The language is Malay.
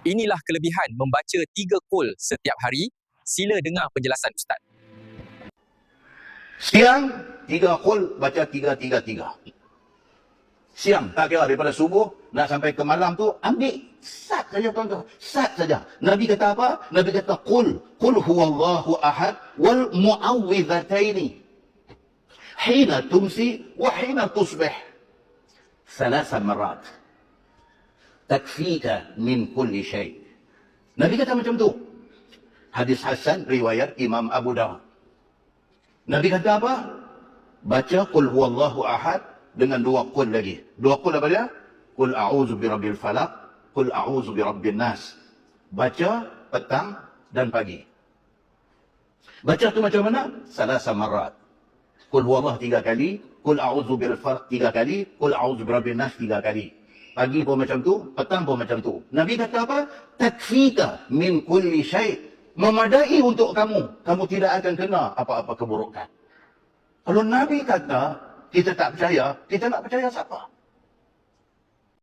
Inilah kelebihan membaca tiga kul setiap hari. Sila dengar penjelasan Ustaz. Siang, tiga kul, baca tiga, tiga, tiga. Siang, tak kira daripada subuh, nak sampai ke malam tu, ambil sat saja tuan-tuan. Sat saja. Nabi kata apa? Nabi kata, Qul, Qul huwallahu ahad, wal mu'awwidhataini. Hina tumsi, wa hina tusbih. Salasa marat. Takfika min kulli syait. Nabi kata macam tu. Hadis Hasan, riwayat Imam Abu Dawud. Nabi kata apa? Baca Qul huwallahu ahad dengan dua qul lagi. Dua qul apa dia? Qul a'udzu birabbil falaq, Qul a'udzu birabbin nas. Baca petang dan pagi. Baca tu macam mana? Salasa marat. Qul huwallahu tiga kali, Qul a'udzu birabbil falaq tiga kali, Qul a'udzu birabbin nas tiga kali. Pagi pun macam tu, petang pun macam tu. Nabi kata apa? Takfika min kulli syai' memadai untuk kamu. Kamu tidak akan kena apa-apa keburukan. Kalau Nabi kata kita tak percaya, kita nak percaya siapa?